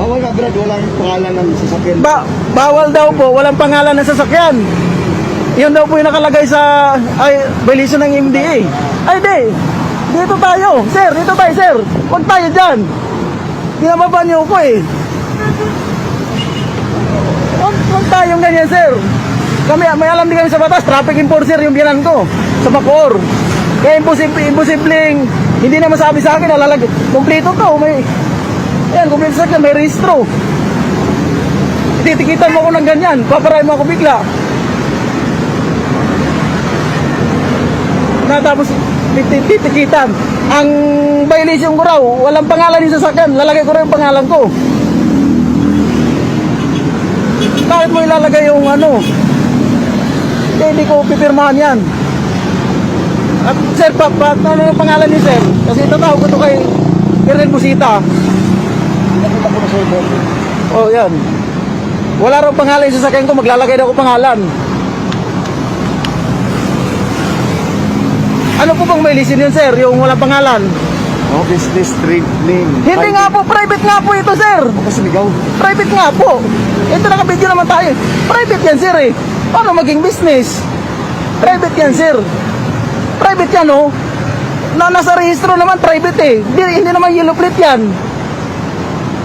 Bawal ka, Brad. Walang pangalan ng sasakyan. Ba bawal daw po, walang pangalan ng sasakyan. Yun daw po yung nakalagay sa ay, violation ng MDA. Ay, di. Dito tayo. Sir, dito tayo, sir. Huwag tayo dyan. Pinababa niyo ko eh. Huwag, huwag tayong ganyan, sir. Kami, may alam din kami sa batas. Traffic enforcer yung biyanan ko. Sa Bacoor. Kaya imposible, imposibleng hindi na masabi sa akin, nalalag, kompleto to, may, yan, kompleto sa akin, may registro. Titikitan mo ako ng ganyan, paparay mo ako bigla. Na tapos tit- titikitan. Ang violation ko raw, walang pangalan yung sasakyan, lalagay ko rin yung pangalan ko. Bakit mo ilalagay yung ano? Eh, hindi ko pipirmahan yan. At sir, pa, pa, ano yung pangalan niyo sir? Kasi tatawag ko to kay Colonel Busita. Ko sa. Oh, yan. Wala raw pangalan yung sasakyan ko, maglalagay daw ako pangalan. Ano po bang may lisin yun, sir? Yung walang pangalan? Oh, business trade name. Hindi nga po, private nga po ito, sir. Kasi ligaw. Private nga po. Ito nakabidyo naman tayo. Private yan, sir eh. Paano maging business? Private yan, sir. Private yan, oh. Na nasa rehistro naman, private eh. Hindi, hindi naman yellow plate yan.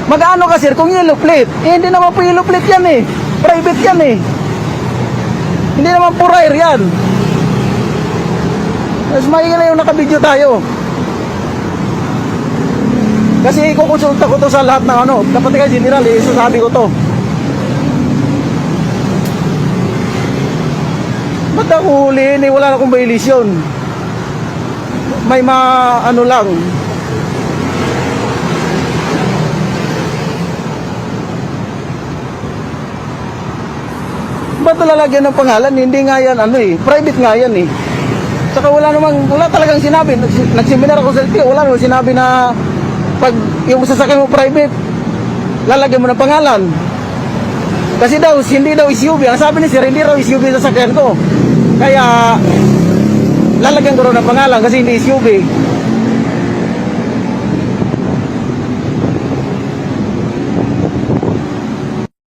Mag-ano ka, sir, kung yellow plate? Eh, hindi naman po yellow plate yan eh. Private yan eh. Hindi naman po rare yan. Mas maigi na yung nakabidyo tayo. Kasi kukonsulta ko to sa lahat ng ano, dapat kay general, eh, sasabi ko to. Ba't ako huliin eh, wala na akong violation. May ma, ano lang. Ba't lalagyan ng pangalan? Hindi nga yan, ano eh, private nga yan eh. Saka wala namang, wala talagang sinabi. Nags- Nagseminar ako sa LTO, wala namang sinabi na pag yung sasakyan mo private, lalagyan mo ng pangalan. Kasi daw, hindi daw SUV. Ang sabi ni Sir, hindi raw SUV sasakyan ko. Kaya, lalagyan ko raw ng pangalan kasi hindi SUV.